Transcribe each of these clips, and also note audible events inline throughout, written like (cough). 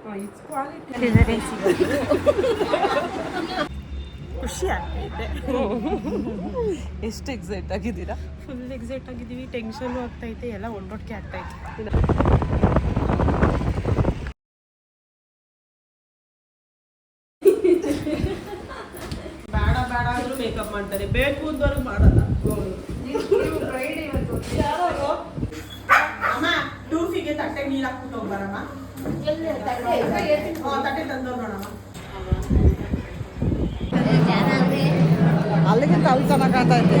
Quality ಖುಷಿ ಆಗ್ತೈತೆ ಎಷ್ಟು ಎಕ್ಸೈಟ್ ಆಗಿದ್ದೀರಾ? ಫುಲ್ ಎಕ್ಸೈಟ್ ಆಗಿದ್ದೀವಿ ಟೆನ್ಷನ್ ಆಗ್ತೈತೆ ಎಲ್ಲ ಒಟ್ಟೊಟ್ಟಿಗೆ ಆಗ್ತೈತೆ ಬೇಡ ಬೇಡ ಅಂದ್ರೂ ಮೇಕಪ್ ಮಾಡ್ತಾರೆ ಬೇಕು ಅಂದವ್ರು ಮಾಡಲ್ಲ ಯಾರು? ಅಮ್ಮ ಟೂಫಿಗೆ ತಟ್ಟೆ ನೀರು ಹಾಕ್ಬಿಟ್ಟು ಹೋಗ್ಬಾರಮ್ಮ ಹ್ಞೂ, ತಟ್ಟೆ ತಂದವ್ರು ನೋಡಮ್ಮ ಅಲ್ಲಿಗಿಂತ ಅಲ್ಲಿ ಚೆನ್ನಾಗಿ ಕಾಣ್ತೈತೆ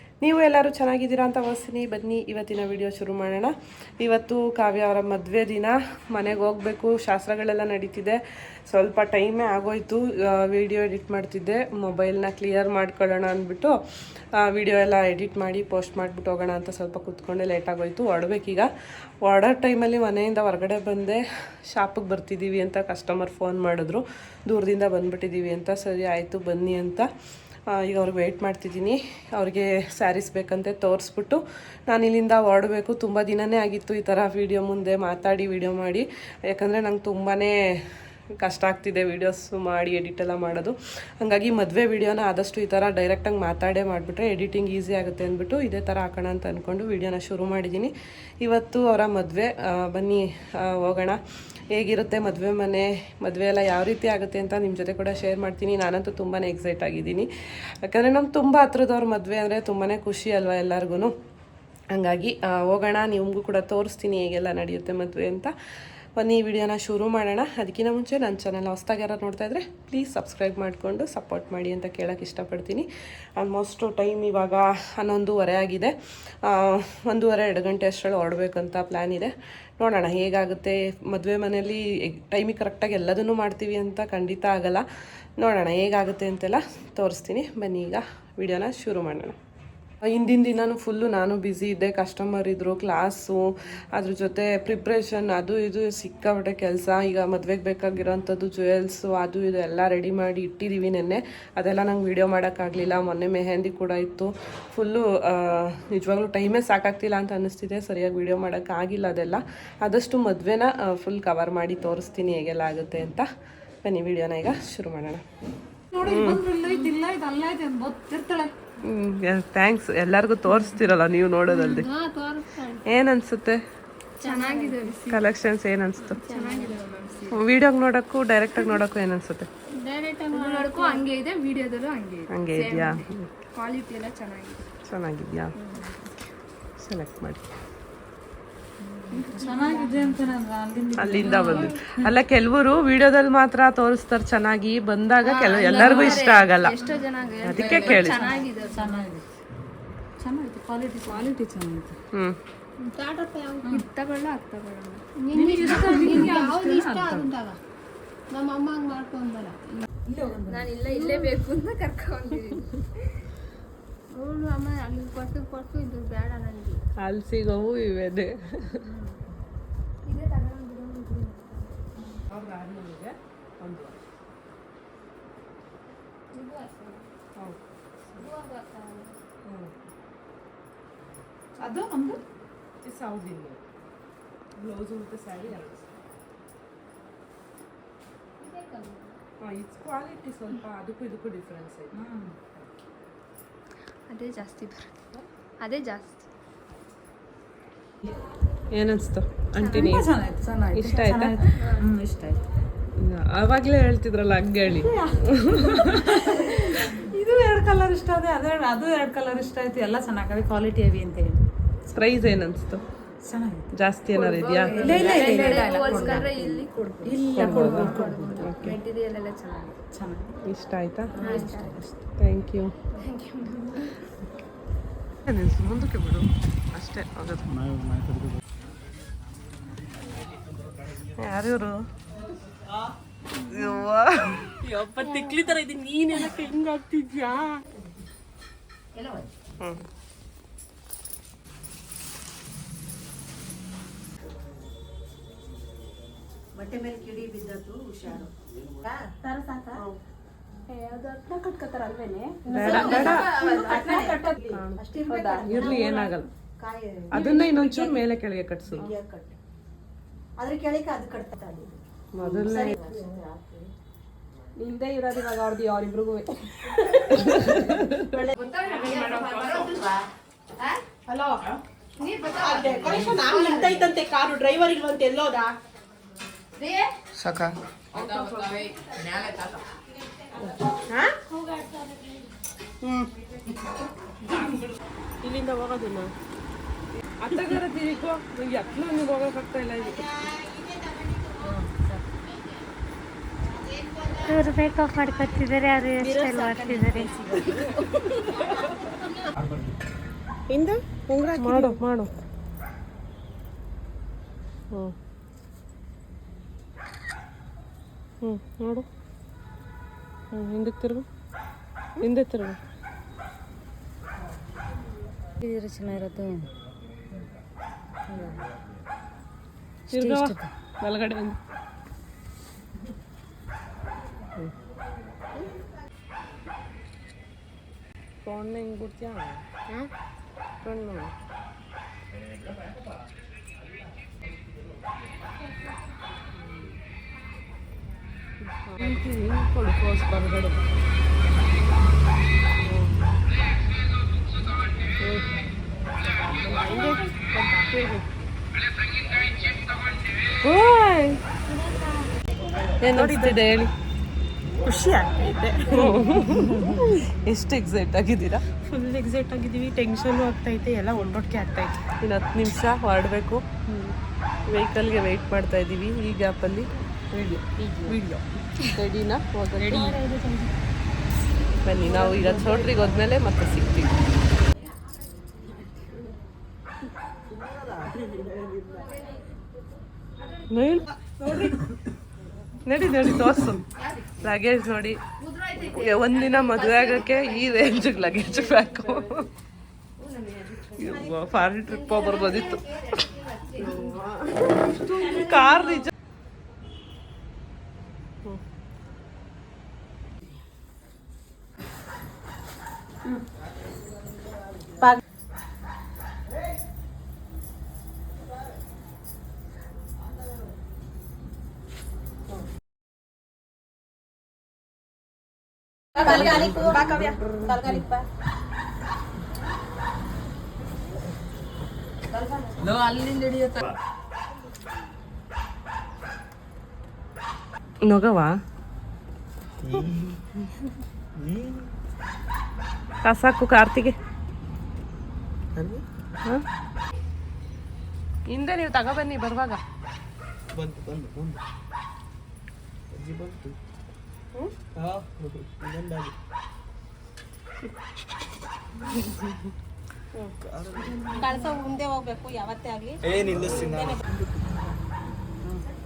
ನೀವು ಎಲ್ಲರೂ ಚೆನ್ನಾಗಿದ್ದೀರಾ ಅಂತ ಭಾವಿಸ್ತೀನಿ ಬನ್ನಿ, ಇವತ್ತಿನ ವಿಡಿಯೋ ಶುರು ಮಾಡೋಣ. ಇವತ್ತು ಕಾವ್ಯ ಅವರ ಮದುವೆ ದಿನ. ಮನೆಗೆ ಹೋಗಬೇಕು. ಶಾಸ್ತ್ರಗಳೆಲ್ಲ ನಡೀತಿದೆ. ಸ್ವಲ್ಪ ಟೈಮೇ ಆಗೋಯ್ತು. ವಿಡಿಯೋ ಎಡಿಟ್ ಮಾಡ್ತಿದ್ದೆ. ಮೊಬೈಲ್ನ ಕ್ಲಿಯರ್ ಮಾಡ್ಕೊಳ್ಳೋಣ ಅಂದ್ಬಿಟ್ಟು ವಿಡಿಯೋ ಎಲ್ಲ ಎಡಿಟ್ ಮಾಡಿ ಪೋಸ್ಟ್ ಮಾಡಿಬಿಟ್ಟು ಹೋಗೋಣ ಅಂತ ಸ್ವಲ್ಪ ಕೂತ್ಕೊಂಡೆ. ಲೇಟ್ ಆಗೋಯ್ತು. ಹೊಡೋ ಟೈಮಲ್ಲಿ ಮನೆಯಿಂದ ಹೊರಗಡೆ ಬಂದೆ. ಶಾಪಿಗೆ ಬರ್ತಿದ್ದೀವಿ ಅಂತ ಕಸ್ಟಮರ್ ಫೋನ್ ಮಾಡಿದ್ರು. ದೂರದಿಂದ ಬಂದ್ಬಿಟ್ಟಿದ್ದೀವಿ ಅಂತ. ಸರಿ, ಆಯಿತು, ಬನ್ನಿ ಅಂತ. ಈಗ ಅವ್ರಿಗೆ ವೆಯ್ಟ್ ಮಾಡ್ತಿದ್ದೀನಿ. ಅವ್ರಿಗೆ ಸ್ಯಾರೀಸ್ ಬೇಕಂತೆ ತೋರಿಸ್ಬಿಟ್ಟು ನಾನು ಇಲ್ಲಿಂದ ಹೊರಡಬೇಕು. ತುಂಬ ದಿನವೇ ಆಗಿತ್ತು ಈ ಥರ ವೀಡಿಯೋ ಮುಂದೆ ಮಾತಾಡಿ ವೀಡಿಯೋ ಮಾಡಿ. ಯಾಕಂದರೆ ನಂಗೆ ತುಂಬಾ ಕಷ್ಟ ಆಗ್ತಿದೆ ವೀಡಿಯೋಸ್ ಮಾಡಿ ಎಡಿಟ್ ಎಲ್ಲ ಮಾಡೋದು. ಹಾಗಾಗಿ ಮದುವೆ ವೀಡಿಯೋನ ಆದಷ್ಟು ಈ ಥರ ಡೈರೆಕ್ಟಾಗಿ ಮಾತಾಡೇ ಮಾಡಿಬಿಟ್ರೆ ಎಡಿಟಿಂಗ್ ಈಸಿ ಆಗುತ್ತೆ ಅಂದ್ಬಿಟ್ಟು ಇದೇ ಥರ ಹಾಕೋಣ ಅಂತ ಅಂದ್ಕೊಂಡು ವೀಡಿಯೋನ ಶುರು ಮಾಡಿದ್ದೀನಿ. ಇವತ್ತು ಅವರ ಮದುವೆ ಬನ್ನಿ ಹೋಗೋಣ. ಹೇಗಿರುತ್ತೆ ಮದುವೆ ಮನೆ, ಮದುವೆ ಎಲ್ಲ ಯಾವ ರೀತಿ ಆಗುತ್ತೆ ಅಂತ ನಿಮ್ಮ ಜೊತೆ ಕೂಡ ಶೇರ್ ಮಾಡ್ತೀನಿ. ನಾನಂತೂ ತುಂಬಾ ಎಕ್ಸೈಟ್ ಆಗಿದ್ದೀನಿ. ಯಾಕಂದರೆ ನಮ್ಮ ತುಂಬ ಹತ್ರದವ್ರ ಮದುವೆ ಅಂದರೆ ತುಂಬಾ ಖುಷಿ ಅಲ್ವಾ ಎಲ್ಲರಿಗೂ ಹಂಗಾಗಿ ಹೋಗೋಣ, ನಿಮಗೂ ಕೂಡ ತೋರಿಸ್ತೀನಿ ಹೇಗೆಲ್ಲ ನಡೆಯುತ್ತೆ ಮದುವೆ ಅಂತ. ಬನ್ನಿ, ಈ ವಿಡಿಯೋನ ಶುರು ಮಾಡೋಣ. ಅದಕ್ಕಿಂತ ಮುಂಚೆ ನನ್ನ ಚಾನಲ್ ಹೊಸ್ದಾಗಿ ಯಾರು ನೋಡ್ತಾ ಇದ್ರೆ ಪ್ಲೀಸ್ ಸಬ್ಸ್ಕ್ರೈಬ್ ಮಾಡಿಕೊಂಡು ಸಪೋರ್ಟ್ ಮಾಡಿ ಅಂತ ಕೇಳೋಕ್ಕೆ ಇಷ್ಟಪಡ್ತೀನಿ. ಆಲ್ಮೋಸ್ಟು ಟೈಮ್ ಇವಾಗ ಹನ್ನೊಂದುವರೆ ಆಗಿದೆ. ಒಂದೂವರೆ, ಎರಡು ಗಂಟೆ ಅಷ್ಟರಲ್ಲಿ ಹೊರಡ್ಬೇಕಂತ ಪ್ಲ್ಯಾನ್ ಇದೆ. ನೋಡೋಣ, ಹೇಗಾಗುತ್ತೆ? ಮದುವೆ ಮನೆಯಲ್ಲಿ ಟೈಮಿಗೆ ಕರೆಕ್ಟಾಗಿ ಎಲ್ಲದನ್ನೂ ಮಾಡ್ತೀವಿ ಅಂತ ಖಂಡಿತ ಆಗಲ್ಲ. ನೋಡೋಣ, ಹೇಗಾಗುತ್ತೆ ಅಂತೆಲ್ಲ ತೋರಿಸ್ತೀನಿ. ಬನ್ನಿ, ಈಗ ವಿಡಿಯೋನ ಶುರು ಮಾಡೋಣ. ಹಿಂದಿನ ದಿನನೂ ಫುಲ್ಲು ನಾನು ಬ್ಯುಸಿ ಇದ್ದೆ ಕಸ್ಟಮರ್ ಇದ್ದರು ಕ್ಲಾಸು ಅದ್ರ ಜೊತೆ ಪ್ರಿಪ್ರೇಷನ್ ಅದು ಇದು ಸಿಕ್ಕಾಪಟ್ಟೆ ಕೆಲಸ. ಈಗ ಮದುವೆಗೆ ಬೇಕಾಗಿರೋಂಥದ್ದು ಜ್ಯುವೆಲ್ಸು ಅದು ಇದು ಎಲ್ಲ ರೆಡಿ ಮಾಡಿ ಇಟ್ಟಿದ್ದೀವಿ ನೆನ್ನೆ. ಅದೆಲ್ಲ ನಂಗೆ ವೀಡಿಯೋ ಮಾಡೋಕ್ಕಾಗಲಿಲ್ಲ ಮೊನ್ನೆ ಮೆಹೆಂದಿ ಕೂಡ ಇತ್ತು. ಫುಲ್ಲು ನಿಜವಾಗ್ಲೂ ಟೈಮೇ ಸಾಕಾಗ್ತಿಲ್ಲ ಅಂತ ಅನ್ನಿಸ್ತಿದೆ. ಸರಿಯಾಗಿ ವೀಡಿಯೋ ಮಾಡೋಕ್ಕಾಗಿಲ್ಲ ಅದೆಲ್ಲ. ಆದಷ್ಟು ಮದುವೆನ ಫುಲ್ ಕವರ್ ಮಾಡಿ ತೋರಿಸ್ತೀನಿ ಹೇಗೆಲ್ಲ ಆಗುತ್ತೆ ಅಂತ. ಬನ್ನಿ ವಿಡಿಯೋನ ಈಗ ಶುರು ಮಾಡೋಣ. ಥ್ಯಾಂಕ್ಸ್ ಎಲ್ಲರಿಗೂ ತೋರಿಸ್ತಿರಲ್ಲ ನೀವು ನೋಡೋದಲ್ಲಿ. ಏನನ್ಸುತ್ತೆ? ಕಲೆಕ್ಷನ್ಸ್ ಏನನ್ಸುತ್ತೆ? ವಿಡಿಯೋಗೆ ನೋಡೋಕ್ಕೂ ಡೈರೆಕ್ಟಾಗಿ ಡೈರೆಕ್ಟ್ ಆಗಿ ನೋಡಕ್ಕೂ ಏನನ್ಸುತ್ತೆ? ಹಂಗೆ ಇದೆ ವಿಡಿಯೋದಲ್ಲೂ ಹಂಗೆ ಇದೆ. ಹಂಗೆ ಇದೆಯಾ? ಕ್ವಾಲಿಟಿ ಎಲ್ಲ ಚೆನ್ನಾಗಿದೆ. ಚೆನ್ನಾಗಿದ್ಯಾ? ಸೆಲೆಕ್ಟ್ ಮಾಡಿ. ಅಲ್ಲಿಂದ ಅಲ್ಲಿಂದ ಬಂದು ಅಲ್ಲ ಕೆಲವರು ವಿಡಿಯೋದಲ್ಲಿ ಮಾತ್ರ ತೋರಿಸ್ತಾರೆ ಚೆನ್ನಾಗಿ. ಬಂದಾಗ ಕೆಲ ಎಲ್ಲರಿಗೂ ಇಷ್ಟ ಆಗಲ್ಲ. ಅದಕ್ಕೆ ಕೇಳಿ ಚೆನ್ನಾಗಿದೆ ಇವೆ ಚೆನ್ನಾಗಿದೆ ಕ್ವಾಲಿಟಿ ಕ್ವಾಲಿಟಿ ಚೆನ್ನಾಗಿದೆ. ಹ್ಮ್. ನಾನು ಇಲ್ಲ ಇಲ್ಲೇ ಬೇಕು ಅಂತ ಕರ್ಕೊಂಡಿದ್ದೀನಿ ಅವಳು ಅಮ್ಮ ಅಲ್ಲಿ ಕೊಟ್ಟು ಕೊಟ್ಟು ಇದು ಬೇಡ ನನಗೆ. ಅಲ್ಲಿ ಸಿಗೋವು ಇವೇನೆ ಇದೇ ತಗೊಂಡು ಇದು ಅಷ್ಟೇ. ಇವಾಗ ಬರ್ತಾವಲ್ಲ. ಅದು ನಮ್ದು ಇನ್ನೂರು ಬ್ಲೌಸು ಮತ್ತು ಸ್ಯಾರಿ ಎರಡು. ಹಾಂ ಇಟ್ಸ್ ಕ್ವಾಲಿಟಿ ಸ್ವಲ್ಪ ಅದಕ್ಕೂ ಇದಕ್ಕೂ ಡಿಫ್ರೆನ್ಸ್ ಐತೆ ಅದೇ ಜಾಸ್ತಿ ಬರುತ್ತೆ. ಅದೇ ಜಾಸ್ತಿ. ಏನನ್ಸ್ತು ಚೆನ್ನಾಯ್ತು ಇಷ್ಟ ಆಯ್ತಾ? ಇಷ್ಟ ಆಯ್ತು. ಅವಾಗಲೇ ಹೇಳ್ತಿದ್ರಲ್ಲ ಹಂಗೆ ಹೇಳಿ (laughs) ಇದು ಎರಡು ಕಲರ್ ಇಷ್ಟ ಅದೇ ಅದೇ ಅದು ಎರಡು ಕಲರ್ ಇಷ್ಟ ಆಯ್ತು. ಎಲ್ಲ ಚೆನ್ನಾಗಿ ಕ್ವಾಲಿಟಿ ಅವಿ ಅಂತ ಹೇಳಿ. ಪ್ರೈಸ್ ಏನನ್ಸ್ತು? ಚೆನ್ನಾಗಿದೆ ಜಾಸ್ತಿ ಏನಾರು ಇದೆಯಾ? ಹೋಲ್ಸ್ಕೊಂಡ್ರೆ ಇಲ್ಲಿ ಕೊಡ್ಬೋದು. ಮೆಟೀರಿಯಲ್ ಎಲ್ಲ ಚೆನ್ನಾಗಿದೆ. ಚೆನ್ನಾಗಿದೆ. ಇಷ್ಟ ಆಯ್ತಾ? ಥ್ಯಾಂಕ್ ಯು ಮುಂದಕ್ಕೆ ಬಿಡು. ಅಷ್ಟೇ ಹೋಗೋದು ಯಾರಿವರು ಯಪ್ಪ ತಿಕ್ಲಿ ತರ ಇದೆ ನೀನ್ ಏನಕ್ಕೆ ಹಿಂಗ್ ಆಗ್ತಿದ್ಯಾ? ಹ್ಮ್ ಬಟ್ಟೆ ಮೇಲೆ ಕಿಡಿ ಬಿದ್ದದ್ದು ಹುಷಾರು. ಇರ್ಲಿ ಏನಾಗಲ್ಲ. ಕಾಯಿ ಅದನ್ನ ಇನ್ನೊಂಚೂರು ಮೇಲೆ ಕೆಳಗೆ ಕಟ್ಸು. ಅದ್ರ ಕೆಳಕ್ಕೆ ಅದು ಕಟ್ತಾ ಮೊದಲನೇ ನಿಂದೆ ಇರೋದು ಇವಾಗ ಅವ್ರದ್ದು ಅವ್ರಿಬ್ರಿಗೂ ಹಲೋ ನಿಂತೈತಂತೆ ಕಾರು ಡ್ರೈವರ್ ಇಲ್ವಂತೆ ಎಲ್ಲೋದ? ಸಾಕ. ಇಲ್ಲಿಂದ ಹೋಗೋದಿಲ್ಲ. ಅತ್ತಗಾರ ತಿರುಗೋ ನಂಗೆ ಎತ್ತಲ ನೀವು ಹೋಗೋಕ್ಕಾಗ್ತಾ ಇಲ್ಲ ಇದಕ್ಕೆ ಇವರು ಮೇಕಪ್ ಮಾಡ್ಕೊತಿದ್ದಾರೆ ಮಾಡ್ತಿದ್ದಾರೆ. ಹಿಂದೆ ಉಂಗ್ರ ಮಾಡು ಮಾಡು. ಹ್ಞೂ ಹ್ಞೂ ನೋಡು ಹ್ಞೂ ಹಿಂದಕ್ಕೆ ತಿರುಗು. ಹಿಂದೆ ತಿರುಗು. ಇದ್ರೆ ಚೆನ್ನಾಗಿರೋದು ತಿರ್ಗವ ಬಲಗಡೆ ಒಂದು ಕಣ್ಣು ಹೆಂಗೆ ಬಿಡ್ತೀಯ ನೋಡಿದ್ದೆ ಹೇಳಿ? ಖುಷಿ ಆಗ್ತೈತೆ ಎಷ್ಟು ಎಕ್ಸೈಟ್ ಆಗಿದ್ದೀರಾ? ಫುಲ್ ಎಕ್ಸೈಟ್ ಆಗಿದೀವಿ ಟೆನ್ಷನ್ ಆಗ್ತೈತೆ ಎಲ್ಲ ಒಟ್ಟೊಟ್ಟಿಗೆ ಆಗ್ತೈತೆ. ಇನ್ನು ಹತ್ತು ನಿಮಿಷ ಹೊರಡಬೇಕು ವೆಹಿಕಲ್ಗೆ ವೆಯ್ಟ್ ಮಾಡ್ತಾ ಇದ್ದೀವಿ ಈ ಗ್ಯಾಪಲ್ಲಿ ವಿಡಿಯೋ ವಿಡಿಯೋ ರೆಡಿನಾ ರೆಡಿ ಬನ್ನಿ ನಾವು ಈಗ ಚೌಟ್ರಿಗೆ ಹೋದ್ಮೇಲೆ ಮತ್ತೆ ಸಿಗ್ತೀವಿ. ನಡಿ. ನಡಿ ತೋರ್ಸು. ಲಗೇಜ್ ನೋಡಿ. ಒಂದಿನ ಮದುವೆ ಆಗಕ್ಕೆ ಈ ರೇಂಜ್ ಲಗೇಜ್ ಬೇಕು ಫಾರಿನ್ ಟ್ರಿಪ್ ಬರ್ಬೋದಿತ್ತು ಕಾರ್ ನಿಜ ನೊಗವಾ ಕಸಾಕು ಕಾರ್ತಿಗೆ ಹ? ಹಿಂದೆ ನೀವು ತಗೊಬನ್ನಿ ಬರುವಾಗ ಬಂತು ಬಂತು ಬಂತು ಬಂತು ಕಳ್ಸ ಮುಂದೆ ಹೋಗ್ಬೇಕು ಯಾವತ್ತೇ ಆಗಲಿ. ಏ ನಿಲ್ಲಿಸ್ತೀನಿ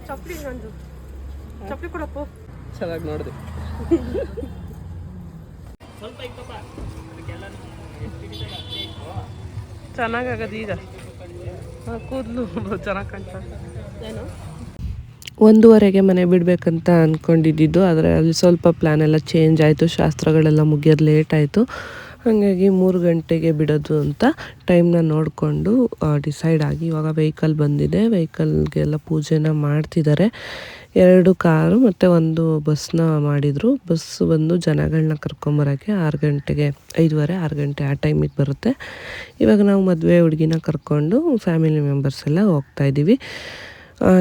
ಚಪ್ಪಲಿ ನಂದು ಚಪ್ಪಲಿ ಕೊಡಪ್ಪು. ಚೆನ್ನಾಗಿ ನೋಡಿದೆ. ಸ್ವಲ್ಪ ಇಕ್ಕಪ್ಪ. ಅದಕ್ಕೆಲ್ಲ ಈಗ. ಹ, ಕೂದಲು. ಚೆನ್ನಾಗಿ ಕಾಣ್ತಾ. ಏನು? ಒಂದೂವರೆಗೆ ಮನೆ ಬಿಡಬೇಕಂತ ಅಂದ್ಕೊಂಡಿದ್ದಿದ್ದು ಆದರೆ ಅಲ್ಲಿ ಸ್ವಲ್ಪ ಪ್ಲ್ಯಾನ್ ಎಲ್ಲ ಚೇಂಜ್ ಆಯಿತು ಶಾಸ್ತ್ರಗಳೆಲ್ಲ ಮುಗಿಯೋದು ಲೇಟ್ ಆಯಿತು. ಹಾಗಾಗಿ ಮೂರು ಗಂಟೆಗೆ ಬಿಡೋದು ಅಂತ ಟೈಮ್ನ ನೋಡಿಕೊಂಡು ಡಿಸೈಡ್ ಆಗಿ ಇವಾಗ ವೆಹಿಕಲ್ ಬಂದಿದೆ. ವೆಹಿಕಲ್ಗೆಲ್ಲ ಪೂಜೆನ ಮಾಡ್ತಿದ್ದಾರೆ ಎರಡು ಕಾರು ಮತ್ತು ಒಂದು ಬಸ್ನ ಮಾಡಿದರು. ಬಸ್ ಬಂದು ಜನಗಳನ್ನ ಕರ್ಕೊಂಬರೋಕ್ಕೆ ಆರು ಗಂಟೆಗೆ ಐದುವರೆ ಆರು ಗಂಟೆ ಆ ಟೈಮಿಗೆ ಬರುತ್ತೆ. ಇವಾಗ ನಾವು ಮದುವೆ ಹುಡುಗಿನ ಕರ್ಕೊಂಡು ಫ್ಯಾಮಿಲಿ ಮೆಂಬರ್ಸ್ ಎಲ್ಲ ಹೋಗ್ತಾ ಇದ್ದೀವಿ. ಆ,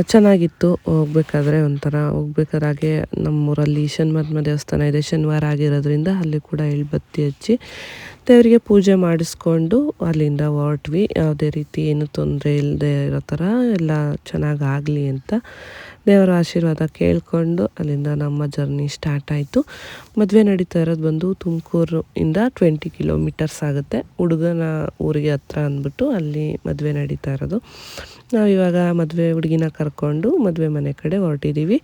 ಚೆನ್ನಾಗಿತ್ತು. ಹೋಗ್ಬೇಕಾದ್ರೆ ಒಂಥರ ಹೋಗ್ಬೇಕಾದ್ರೆ ಹಾಗೆ ನಮ್ಮೂರಲ್ಲಿ ಶನಿವಾರ ದೇವಸ್ಥಾನ ಇದೆ. ಶನಿವಾರ ಆಗಿರೋದ್ರಿಂದ ಅಲ್ಲಿ ಕೂಡ ಎಳ್ಬತ್ತಿ ಹಚ್ಚಿ ದೇವರಿಗೆ ಪೂಜೆ ಮಾಡಿಸ್ಕೊಂಡು ಅಲ್ಲಿಂದ ಹೊರಟ್ವಿ. ಯಾವುದೇ ರೀತಿ ಏನು ತೊಂದರೆ ಇಲ್ಲದೆ ಇರೋ ಥರ ಎಲ್ಲ ಚೆನ್ನಾಗಿ ಆಗಲಿ ಅಂತ ದೇವರ ಆಶೀರ್ವಾದ ಕೇಳಿಕೊಂಡು ಅಲ್ಲಿಂದ ನಮ್ಮ ಜರ್ನಿ ಸ್ಟಾರ್ಟ್ ಆಯಿತು. ಮದುವೆ ನಡೀತಾ ಇರೋದು ಬಂದು ತುಮಕೂರು ಇಂದ ಟ್ವೆಂಟಿ ಕಿಲೋಮೀಟರ್ಸ್ ಆಗುತ್ತೆ. ಹುಡುಗನ ಊರಿಗೆ ಹತ್ರ ಅಂದ್ಬಿಟ್ಟು ಅಲ್ಲಿ ಮದುವೆ ನಡೀತಾ ಇರೋದು. ನಾವು ಇವಾಗ ಮದುವೆ ಹುಡುಗಿನ ಕರ್ಕೊಂಡು ಮದುವೆ ಮನೆ ಕಡೆ ಹೊರಟಿದ್ದೀವಿ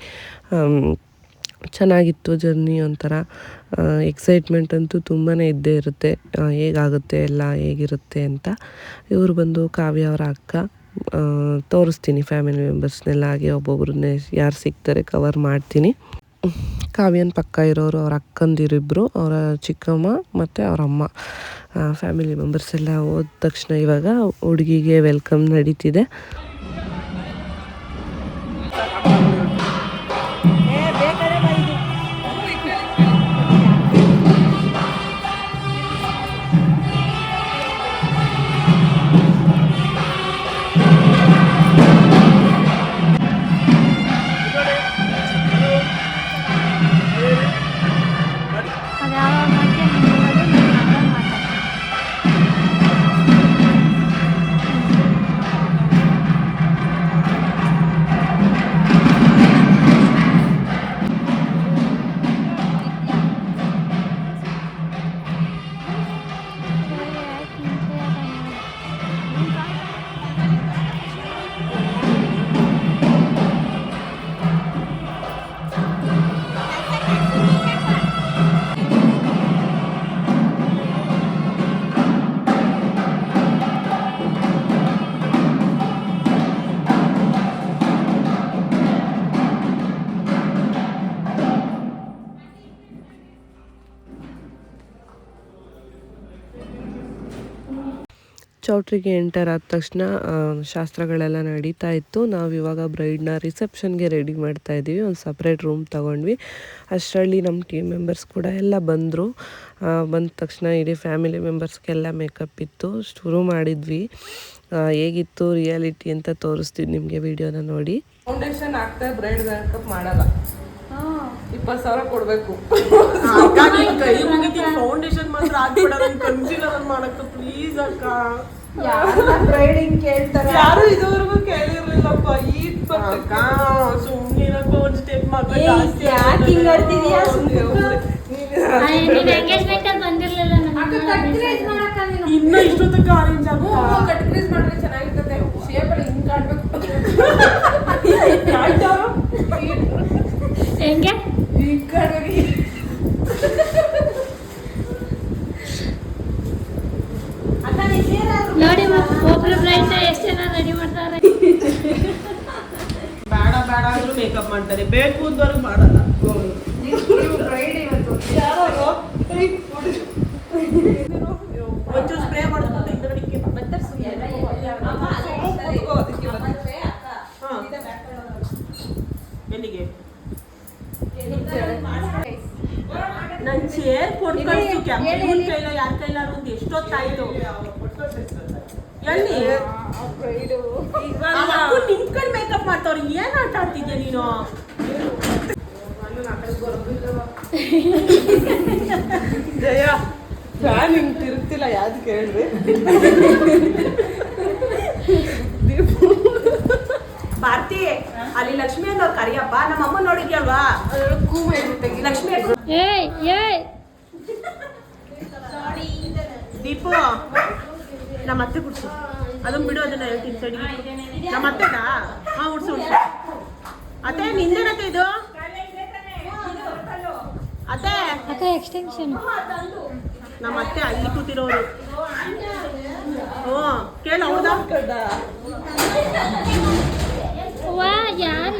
ಚೆನ್ನಾಗಿತ್ತು ಜರ್ನಿ ಒಂಥರ. ಎಕ್ಸೈಟ್ಮೆಂಟ್ ಅಂತೂ ತುಂಬಾ ಇದ್ದೇ ಇರುತ್ತೆ. ಹೇಗಾಗುತ್ತೆ, ಎಲ್ಲ ಹೇಗಿರುತ್ತೆ ಅಂತ. ಇವರು ಬಂದು ಕಾವ್ಯ ಅವರ ಅಕ್ಕ ತೋರಿಸ್ತೀನಿ ಫ್ಯಾಮಿಲಿ ಮೆಂಬರ್ಸ್ನೆಲ್ಲ ಹಾಗೆ ಒಬ್ಬೊಬ್ರನ್ನೇ ಯಾರು ಸಿಗ್ತಾರೆ ಕವರ್ ಮಾಡ್ತೀನಿ. ಕಾವ್ಯನ ಪಕ್ಕ ಇರೋರು ಅವ್ರ ಅಕ್ಕಂದಿರಿಬ್ಬರು ಅವರ ಚಿಕ್ಕಮ್ಮ ಮತ್ತು ಅವರಮ್ಮ ಫ್ಯಾಮಿಲಿ ಮೆಂಬರ್ಸ್ ಎಲ್ಲ ಹೋದ ತಕ್ಷಣ ಇವಾಗ ಹುಡುಗಿಗೆ ವೆಲ್ಕಮ್ ನಡೀತಿದೆ. ಚೌಟ್ರಿಗೆ ಎಂಟರ್ ಆದ ತಕ್ಷಣ ಶಾಸ್ತ್ರಗಳೆಲ್ಲ ನಡೀತಾ ಇತ್ತು. ನಾವು ಇವಾಗ ಬ್ರೈಡ್ನ ರಿಸೆಪ್ಷನ್ಗೆ ರೆಡಿ ಮಾಡ್ತಾ ಇದ್ದೀವಿ ಒಂದು ಸಪ್ರೇಟ್ ರೂಮ್ ತೊಗೊಂಡ್ವಿ. ಅಷ್ಟರಲ್ಲಿ ನಮ್ಮ ಟೀಮ್ ಮೆಂಬರ್ಸ್ ಕೂಡ ಎಲ್ಲ ಬಂದರು. ಬಂದ ತಕ್ಷಣ ಇಡೀ ಫ್ಯಾಮಿಲಿ ಮೆಂಬರ್ಸ್ಗೆಲ್ಲ ಮೇಕಪ್ ಇತ್ತು. ಶುರು ಮಾಡಿದ್ವಿ. ಹೇಗಿತ್ತು ರಿಯಾಲಿಟಿ ಅಂತ ತೋರಿಸ್ತೀವಿ ನಿಮಗೆ ವಿಡಿಯೋನ ನೋಡಿ. ಫೌಂಡೇಶನ್ ಆಗ್ತಾ ಬ್ರೈಡ್ ಮೇಕಪ್ ಮಾಡಲ್ಲ. ಇಪ್ಪತ್ತು ಸಾವಿರ ಕೊಡಬೇಕು. ಕೈ ಮುಗಿತೀನಿ ಫೌಂಡೇಶನ್ ಮಾತ್ರ ಆಗ್ಬಿಡಲ್ಲ ಕನ್ಸಿಲರ್ ಮಾಡಕ್ಕ ಪ್ಲೀಸ್ ಅಕ್ಕ. ಬ್ರೈಡಿಂಗ್ ಕೇಳ್ತಾರೆ? ಯಾರು ಇದುವರೆಗೂ ಕೇಳಿರ್ಲಿಲ್ಲಪ್ಪ ಈ ಅಕ್ಕ ಸುಮ್ಮನಿರಕ್ಕ ಒಂದ್ ಸ್ಟೆಪ್ ಮಾತ್ರ ಏ, ಜಾಸ್ತಿ ಯಾಕ್ ಹಿಂಗ್ ಆಡ್ತಿದೀಯಾ? ಇನ್ನ ಇಷ್ಟೊತ್ತಕ್ಕ ಆರೆಂಜ್ ಆಗ ಕಟ್ಕ್ರೀಸ್ ಮಾಡಿದ್ರೆ ಚೆನ್ನಾಗಿರ್ತದೆ ಶೇಪಲ್ಲಿ ಹಿಂಗ್ ಕಾಣ್ಬೇಕು. (laughs) ಹೆಂಗೆ? ನೋಡಿ ಒಬ್ರು ಬ್ರೈಡ್ ಎಷ್ಟು ಜನ ರೆಡಿ ಮಾಡ್ತಾರೆ? ಬೇಡ ಬೇಡ ಅಂದ್ರೂ ಮೇಕಪ್ ಮಾಡ್ತಾರೆ. ಬೇಕು ಅಂದವ್ರು ಮಾಡಲ್ಲ ಒಂಚೂರು ಸ್ಪ್ರೇ ಮಾಡ್ಕೊಂಡು ಹಿಂದ್ಗಡೆಗೆ ಹಾ. ಎಲ್ಲಿಗೆ ನನ್ ಚೇರ್ ಕ್ಯಾಪ್ಟನ್ ಕೈಲ ಯಾರ ಕೈಲಾರು ಒಂದು ಎಷ್ಟೊತ್ತಾಯ್ತು? ಎಲ್ಲಿ? ನಿಂತ್ಕೊಂಡು ಮೇಕಪ್ ಮಾಡ್ತಾವ್ರಿ ಏನ್ ಆಟ ಆಡ್ತಿದ್ಯಾ ನೀನು? ಜಯ ಫ್ಯಾನ್ ಹಿಂಗ್ ತಿರುಗ್ತಿಲ್ಲ ಯಾವ್ದು ಕೇಳಿದ್ರಿ ಭಾರತಿ ಅಲ್ಲಿ ಲಕ್ಷ್ಮಿ ಅನ್ನೋರು ಕರಿಯಪ್ಪ ನಮ್ಮ ಅಮ್ಮ ನೋಡಿದ್ಯಲ್ವಾ ಲಕ್ಷ್ಮಿ ಏಯ್ ಏಯ್. ದೀಪು ನಮ್ಮ ಅತ್ತೆ ಕುಡ್ಸು. ಅದನ್ನ ಬಿಡು ಅದನ್ನ ಹೇಳ್ತೀನಿ ಸಡಿ ನಮ್ಮ ಅತ್ತೆನಾ? ಹಾ ಉಡ್ಸು ಉಡ್ಸು. ಅತ್ತೆ ನಿಂದೇನತ್ತೆ ಇದು? ಅತ್ತೆ. ಅಕ್ಕ ಎಕ್ಸ್ಟೆನ್ಷನ್ ನಮ್ಮ ಅತ್ತೆ ಅಲ್ಲಿ ಕೂತಿರೋರು. ಹ್ಞೂ ಕೇಳು ಹೌದಾ? ವಾ ಯಾರು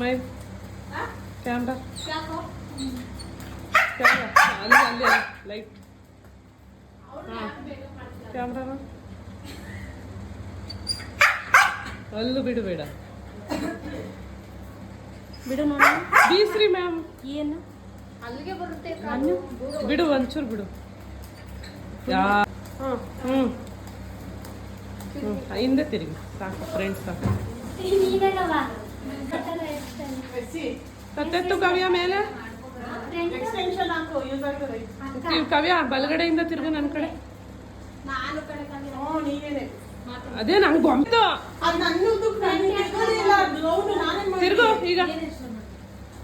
ಮೈ ಕ್ಯಾಮ್ರಾ ಕ್ಯಾಮ್ರಾ ಅಲ್ಲಿ ಅಲ್ಲಿ ಲೈಟ್ ಹಾಂ. ಕ್ಯಾಮ್ರಾನ ಅಲ್ಲೂ? ಬಿಡು ಬೇಡ. ಬಿಡು ನೋಡಿ ಬೀಸ್ರಿ ಮ್ಯಾಮ್. ಏನು? ಅಲ್ಲಿಗೆ ಬರುತ್ತೆ ಬಿಡು ಒಂಚೂರು ಬಿಡು. ಯಾ ಹ್ಞೂ ಹ್ಞೂ ಹಿಂದೆ ತಿರುಗಿ. ಸಾಕು ಫ್ರೆಂಡ್ಸ್ ಸಾಕು. ಕತ್ತೆತ್ತು ಕವ್ಯ ಮೇಲೆ? ಎಕ್ಸ್ಟೆನ್ಷನ್ ಹಾಕು ಯೂಸ್ ಆಗ್ತದೆ. ನೀವು ಕವ್ಯ ಬಲಗಡೆಯಿಂದ ತಿರುಗು ನನ್ನ ಕಡೆ. ಹ್ಞೂ ನೀನೇನೆ. ಅದೇ ನಂಗೆ ಗೊತ್ತು. ಅದು ನನ್ನದು ನಾನೇ ತಿರುಗು ಈಗ.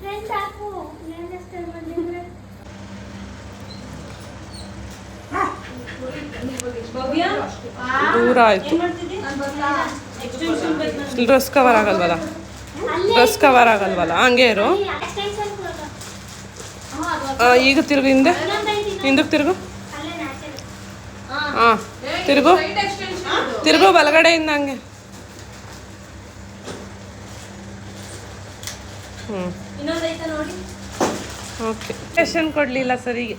ಫ್ರೆಂಡ್ ಹಾಕು. ಬಂದಿದ್ರೆ ದೂರ ಆಯ್ತು. ಡ್ರೆಸ್ ಕವರ್ ಆಗಲ್ವಲ್ಲ? ಡ್ರೆಸ್ ಕವರ್ ಆಗಲ್ವಲ್ಲ? ಹಂಗೆ ಇರು. ಈಗ ತಿರುಗು ಹಿಂದೆ. ಹಿಂದಕ್ಕೆ ತಿರುಗು. ಹಾಂ ತಿರುಗು. ತಿರುಗು ಬಲಗಡೆಯಿಂದ ಹಂಗೆ. ಹ್ಞೂ ಓಕೆ. ಟೆಷನ್ ಕೊಡಲಿಲ್ಲ ಸರಿಗೆ.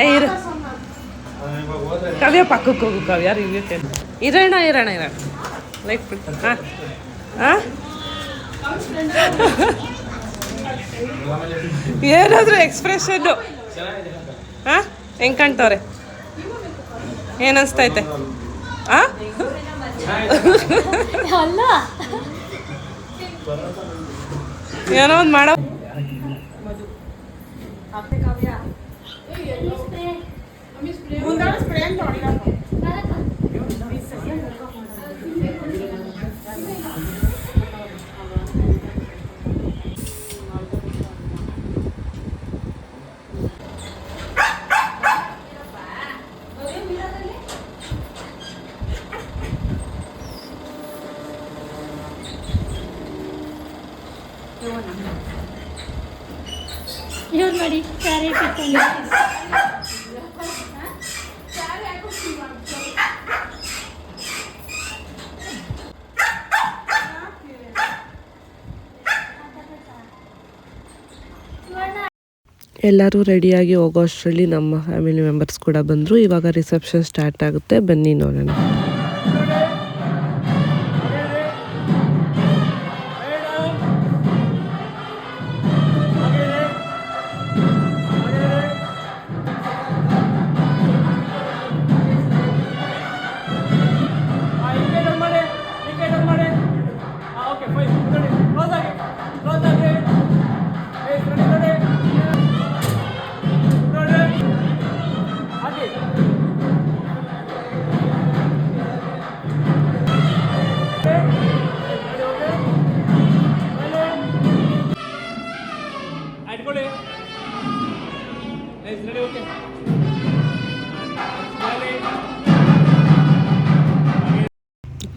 ಏ, ಇರು. ಕವ್ಯ ಪಕ್ಕಕ್ಕೆ ಹೋಗು ಕವ್ಯ ಇರೋಣ ಇರೋಣ ಇರೋಣ. ಲೈಟ್ ಬಿಟ್ಟು ಹಾಂ. ಏನಾದರೂ ಎಕ್ಸ್ಪ್ರೆಷನ್ನು ಹಾಂ? ಹೆಂಗೆ ಕಾಣ್ತವ್ರೆ? ಏನು ಅನಿಸ್ತೈತೆ? ಹಾಂ? ಏನೋ ಒಂದು ಮಾಡೋ ಮುಂದಾಡ ಇವ್ರು ನೋಡಿ, ಕ್ಯಾರೆಟ್ ಇಟ್ಕೊಂಡು. ಎಲ್ಲರೂ ರೆಡಿಯಾಗಿ ಹೋಗೋ ಅಷ್ಟರಲ್ಲಿ ನಮ್ಮ ಫ್ಯಾಮಿಲಿ ಮೆಂಬರ್ಸ್ ಕೂಡ ಬಂದರು. ಇವಾಗ ರಿಸೆಪ್ಷನ್ ಸ್ಟಾರ್ಟ್ ಆಗುತ್ತೆ. ಬನ್ನಿ ನೋಡೋಣ.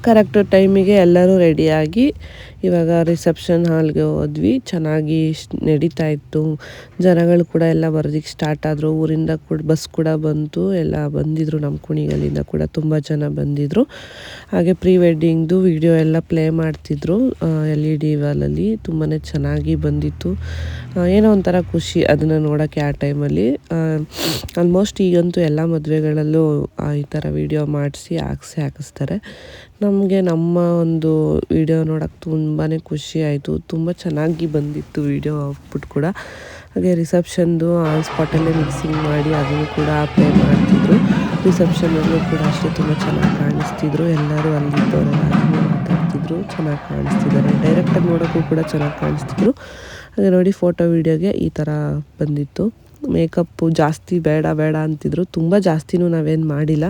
ಕರೆಕ್ಟ್ ಟೈಮಿಗೆ ಎಲ್ಲರೂ ರೆಡಿಯಾಗಿ ಇವಾಗ ರಿಸೆಪ್ಷನ್ ಹಾಲ್ಗೆ ಹೋದ್ವಿ. ಚೆನ್ನಾಗಿ ನಡೀತಾ ಇತ್ತು. ಜನಗಳು ಕೂಡ ಎಲ್ಲ ಬರೋದಕ್ಕೆ ಸ್ಟಾರ್ಟ್ ಆದರು. ಊರಿಂದ ಕೂಡ ಬಸ್ ಕೂಡ ಬಂತು. ಎಲ್ಲ ಬಂದಿದ್ದರು ನಮ್ಮ ಕುಣಿಗಳಿಂದ ಕೂಡ ತುಂಬ ಜನ ಬಂದಿದ್ರು. ಹಾಗೆ ಪ್ರೀ ವೆಡ್ಡಿಂಗ್ದು ವಿಡಿಯೋ ಎಲ್ಲ ಪ್ಲೇ ಮಾಡ್ತಿದ್ರು. ಎಲ್ ಇ ಡಿ ವಾಲಲ್ಲಿ ತುಂಬಾ ಚೆನ್ನಾಗಿ ಬಂದಿತ್ತು. ಏನೋ ಒಂಥರ ಖುಷಿ ಅದನ್ನು ನೋಡೋಕ್ಕೆ ಆ ಟೈಮಲ್ಲಿ. ಆಲ್ಮೋಸ್ಟ್ ಈಗಂತೂ ಎಲ್ಲ ಮದುವೆಗಳಲ್ಲೂ ಈ ಥರ ವಿಡಿಯೋ ಮಾಡಿಸಿ ಹಾಕ್ಸಿ ಹಾಕಿಸ್ತಾರೆ. ನಮಗೆ ನಮ್ಮ ಒಂದು ವಿಡಿಯೋ ನೋಡೋಕ್ಕೆ ತುಂಬಾ ಖುಷಿ ಆಯಿತು. ತುಂಬ ಚೆನ್ನಾಗಿ ಬಂದಿತ್ತು ವಿಡಿಯೋ ಔಟ್ಪುಟ್ ಕೂಡ. ಹಾಗೆ ರಿಸೆಪ್ಷನ್ದು ಆನ್ ಸ್ಪಾಟಲ್ಲೇ ಮಿಕ್ಸಿಂಗ್ ಮಾಡಿ ಅದನ್ನು ಕೂಡ ಪ್ಲೇ ಮಾಡ್ತಿದ್ರು. ರಿಸೆಪ್ಷನಲ್ಲೂ ಕೂಡ ಅಷ್ಟೇ ತುಂಬ ಚೆನ್ನಾಗಿ ಕಾಣಿಸ್ತಿದ್ರು. ಎಲ್ಲರೂ ಅಲ್ಲಿದ್ದವರೆಲ್ಲ ಮಾತಾಡ್ತಿದ್ರು. ಚೆನ್ನಾಗಿ ಕಾಣಿಸ್ತಿದ್ದಾರೆ. ಡೈರೆಕ್ಟಾಗಿ ನೋಡೋಕ್ಕೂ ಕೂಡ ಚೆನ್ನಾಗಿ ಕಾಣಿಸ್ತಿದ್ರು. ಹಾಗೆ ನೋಡಿ ಫೋಟೋ ವೀಡಿಯೋಗೆ ಈ ಥರ ಬಂದಿತ್ತು. ಮೇಕಪ್ಪು ಜಾಸ್ತಿ ಬೇಡ ಬೇಡ ಅಂತಿದ್ರು. ತುಂಬ ಜಾಸ್ತಿನೂ ನಾವೇನು ಮಾಡಿಲ್ಲ.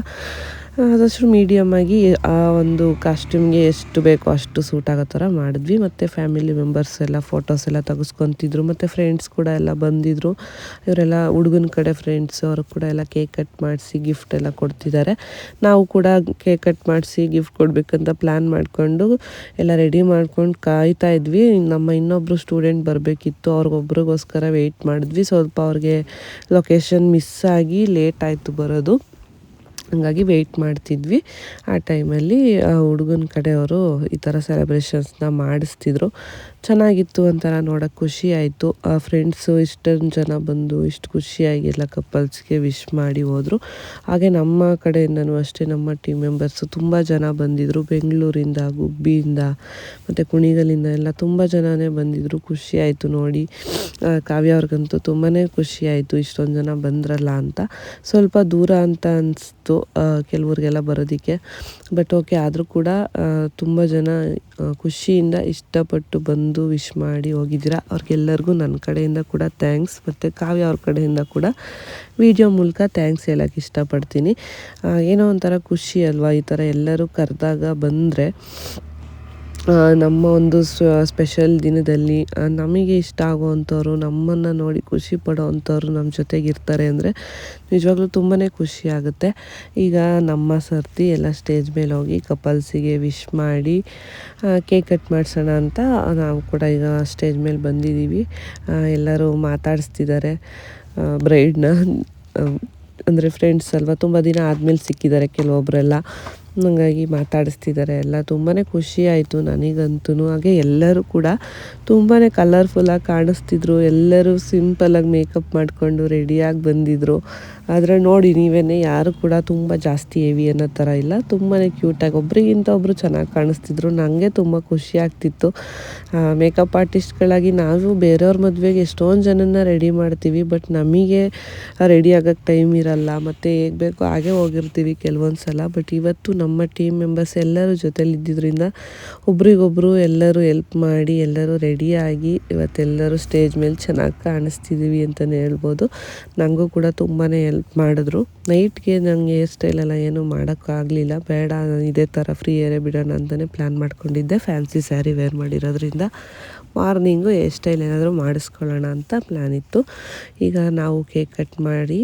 ಆದಷ್ಟು ಮೀಡಿಯಮ್ ಆಗಿ ಆ ಒಂದು ಕಾಸ್ಟ್ಯೂಮ್ಗೆ ಎಷ್ಟು ಬೇಕೋ ಅಷ್ಟು ಸೂಟ್ ಆಗೋ ಥರ ಮಾಡಿದ್ವಿ. ಮತ್ತು ಫ್ಯಾಮಿಲಿ ಮೆಂಬರ್ಸ್ ಎಲ್ಲ ಫೋಟೋಸ್ ಎಲ್ಲ ತೆಗೆಸ್ಕೊತಿದ್ರು. ಮತ್ತು ಫ್ರೆಂಡ್ಸ್ ಕೂಡ ಎಲ್ಲ ಬಂದಿದ್ದರು ಇವರೆಲ್ಲ ಹುಡುಗನ ಕಡೆ ಫ್ರೆಂಡ್ಸ್ ಅವರು ಕೂಡ ಎಲ್ಲ ಕೇಕ್ ಕಟ್ ಮಾಡಿಸಿ ಗಿಫ್ಟ್ ಎಲ್ಲ ಕೊಡ್ತಿದ್ದಾರೆ. ನಾವು ಕೂಡ ಕೇಕ್ ಕಟ್ ಮಾಡಿಸಿ ಗಿಫ್ಟ್ ಕೊಡಬೇಕಂತ ಪ್ಲ್ಯಾನ್ ಮಾಡಿಕೊಂಡು ಎಲ್ಲ ರೆಡಿ ಮಾಡ್ಕೊಂಡು ಕಾಯ್ತಾ ಇದ್ವಿ. ನಮ್ಮ ಇನ್ನೊಬ್ಬರು ಸ್ಟೂಡೆಂಟ್ ಬರಬೇಕಿತ್ತು. ಅವ್ರಿಗೊಬ್ರಿಗೋಸ್ಕರ ವೆಯ್ಟ್ ಮಾಡಿದ್ವಿ. ಸ್ವಲ್ಪ ಅವ್ರಿಗೆ ಲೊಕೇಶನ್ ಮಿಸ್ ಆಗಿ ಲೇಟ್ ಆಯಿತು ಬರೋದು. ಹಂಗಾಗಿ ವೆಯ್ಟ್ ಮಾಡ್ತಿದ್ವಿ. ಆ ಟೈಮಲ್ಲಿ ಹುಡುಗನ ಕಡೆಯವರು ಈ ಥರ ಸೆಲೆಬ್ರೇಷನ್ಸ್ನ ಮಾಡಿಸ್ತಿದ್ರು. ಚೆನ್ನಾಗಿತ್ತು ಒಂಥರ ನೋಡೋಕ್ಕೆ ಖುಷಿ ಆಯಿತು. ಆ ಫ್ರೆಂಡ್ಸು ಇಷ್ಟೊಂದು ಜನ ಬಂದು ಇಷ್ಟು ಖುಷಿಯಾಗಿ ಎಲ್ಲ ಕಪಲ್ಸ್ಗೆ ವಿಶ್ ಮಾಡಿ ಹೋದರು. ಹಾಗೆ ನಮ್ಮ ಕಡೆಯಿಂದನು ಅಷ್ಟೇ, ನಮ್ಮ ಟೀಮ್ ಮೆಂಬರ್ಸು ತುಂಬ ಜನ ಬಂದಿದ್ದರು ಬೆಂಗಳೂರಿಂದ ಗುಬ್ಬಿಯಿಂದ ಮತ್ತು ಕುಣಿಗಲಿಂದ ಎಲ್ಲ ತುಂಬ ಜನನೇ ಬಂದಿದ್ದರು ಖುಷಿ ಆಯಿತು ನೋಡಿ. ಕಾವ್ಯ ಅವ್ರಿಗಂತೂ ತುಂಬಾ ಖುಷಿ ಆಯಿತು ಇಷ್ಟೊಂದು ಜನ ಬಂದ್ರಲ್ಲ ಅಂತ. ಸ್ವಲ್ಪ ದೂರ ಅಂತ ಅನಿಸ್ತು ಕೆಲವ್ರಿಗೆಲ್ಲ ಬರೋದಕ್ಕೆ. ಬಟ್ ಓಕೆ ಆದರೂ ಕೂಡ ತುಂಬ ಜನ ಖುಷಿಯಿಂದ ಇಷ್ಟಪಟ್ಟು ಬಂದು ವಿಶ್ ಮಾಡಿ ಹೋಗಿದ್ದೀರಾ? ಅವ್ರಿಗೆಲ್ಲರಿಗೂ ನನ್ನ ಕಡೆಯಿಂದ ಕೂಡ ಥ್ಯಾಂಕ್ಸ್ ಮತ್ತು ಕಾವ್ಯ ಅವ್ರ ಕಡೆಯಿಂದ ಕೂಡ ವಿಡಿಯೋ ಮೂಲಕ ಥ್ಯಾಂಕ್ಸ್ ಹೇಳೋಕ್ಕೆ ಇಷ್ಟಪಡ್ತೀನಿ. ಏನೋ ಒಂಥರ ಖುಷಿ ಅಲ್ವಾ ಈ ಥರ ಎಲ್ಲರೂ ಕರೆದಾಗ ಬಂದರೆ. ನಮ್ಮ ಒಂದು ಸ್ಪೆಷಲ್ ದಿನದಲ್ಲಿ ನಮಗೆ ಇಷ್ಟ ಆಗುವಂಥವ್ರು, ನಮ್ಮನ್ನು ನೋಡಿ ಖುಷಿ ಪಡೋವಂಥವ್ರು ನಮ್ಮ ಜೊತೆಗೆ ಇರ್ತಾರೆ ಅಂದರೆ ನಿಜವಾಗ್ಲೂ ತುಂಬಾ ಖುಷಿ ಆಗುತ್ತೆ. ಈಗ ನಮ್ಮ ಸರ್ತಿ ಎಲ್ಲ ಸ್ಟೇಜ್ ಮೇಲೆ ಹೋಗಿ ಕಪಲ್ಸಿಗೆ ವಿಶ್ ಮಾಡಿ ಕೇಕ್ ಕಟ್ ಮಾಡಿಸೋಣ ಅಂತ ನಾವು ಕೂಡ ಈಗ ಸ್ಟೇಜ್ ಮೇಲೆ ಬಂದಿದ್ದೀವಿ. ಎಲ್ಲರೂ ಮಾತಾಡಿಸ್ತಿದ್ದಾರೆ. ಬ್ರೈಡ್ನ ಅಂದರೆ ಫ್ರೆಂಡ್ಸ್ ಅಲ್ವಾ, ತುಂಬ ದಿನ ಆದಮೇಲೆ ಸಿಕ್ಕಿದ್ದಾರೆ ಕೆಲವೊಬ್ಬರೆಲ್ಲ ಹಾಗಾಗಿ ಮಾತಾಡಿಸ್ತಿದ್ದಾರೆ ಎಲ್ಲ. ತುಂಬಾ ಖುಷಿ ಆಯಿತು ನನಗಂತೂ ಹಾಗೆ ಎಲ್ಲರೂ ಕೂಡ ತುಂಬಾ ಕಲರ್ಫುಲ್ಲಾಗಿ ಕಾಣಿಸ್ತಿದ್ರು. ಎಲ್ಲರೂ ಸಿಂಪಲಾಗಿ ಮೇಕಪ್ ಮಾಡಿಕೊಂಡು ರೆಡಿಯಾಗಿ ಬಂದಿದ್ರು. ಆದರೆ ನೋಡಿ ನೀವೇ ಯಾರು ಕೂಡ ತುಂಬ ಜಾಸ್ತಿ ಹೆವಿ ಅನ್ನೋ ಥರ ಇಲ್ಲ. ತುಂಬಾ ಕ್ಯೂಟಾಗಿ ಒಬ್ರಿಗಿಂತ ಒಬ್ಬರು ಚೆನ್ನಾಗಿ ಕಾಣಿಸ್ತಿದ್ರು. ನನಗೆ ತುಂಬ ಖುಷಿ ಆಗ್ತಿತ್ತು. ಮೇಕಪ್ ಆರ್ಟಿಸ್ಟ್ಗಳಾಗಿ ನಾವು ಬೇರೆಯವ್ರ ಮದುವೆಗೆ ಎಷ್ಟೊಂದು ಜನನ ರೆಡಿ ಮಾಡ್ತೀವಿ ಬಟ್ ನಮಗೆ ರೆಡಿ ಆಗೋಕ್ಕೆ ಟೈಮ್ ಇರಲ್ಲ. ಮತ್ತು ಹೇಗೆ ಬೇಕೋ ಹಾಗೆ ಹೋಗಿರ್ತೀವಿ ಕೆಲವೊಂದು ಸಲ ಬಟ್ ಇವತ್ತು ನಮ್ಮ ಟೀಮ್ ಮೆಂಬರ್ಸ್ ಎಲ್ಲರೂ ಜೊತೆಲಿ ಇದ್ದಿದ್ದರಿಂದ ಒಬ್ರಿಗೊಬ್ರು ಎಲ್ಲರೂ ಎಲ್ಪ್ ಮಾಡಿ, ಎಲ್ಲರೂ ರೆಡಿಯಾಗಿ ಇವತ್ತೆಲ್ಲರೂ ಸ್ಟೇಜ್ ಮೇಲೆ ಚೆನ್ನಾಗಿ ಕಾಣಿಸ್ತಿದ್ದೀವಿ ಅಂತಲೇ ಹೇಳ್ಬೋದು. ನನಗೂ ಕೂಡ ತುಂಬಾ ಹೆಲ್ಪ್ ಮಾಡಿದ್ರು. ನೈಟ್ಗೆ ನನಗೆ ಹೇರ್ ಸ್ಟೈಲೆಲ್ಲ ಏನೂ ಮಾಡೋಕ್ಕಾಗಲಿಲ್ಲ ಬೇಡ, ಇದೇ ಥರ ಫ್ರೀ ಏರೇ ಬಿಡೋಣ ಅಂತಲೇ ಪ್ಲ್ಯಾನ್ ಮಾಡ್ಕೊಂಡಿದ್ದೆ. ಫ್ಯಾನ್ಸಿ ಸ್ಯಾರಿ ವೇರ್ ಮಾಡಿರೋದ್ರಿಂದ. ಮಾರ್ನಿಂಗು ಹೇರ್ ಸ್ಟೈಲ್ ಏನಾದರೂ ಮಾಡಿಸ್ಕೊಳ್ಳೋಣ ಅಂತ ಪ್ಲ್ಯಾನ್ ಇತ್ತು. ಈಗ ನಾವು ಕೇಕ್ ಕಟ್ ಮಾಡಿ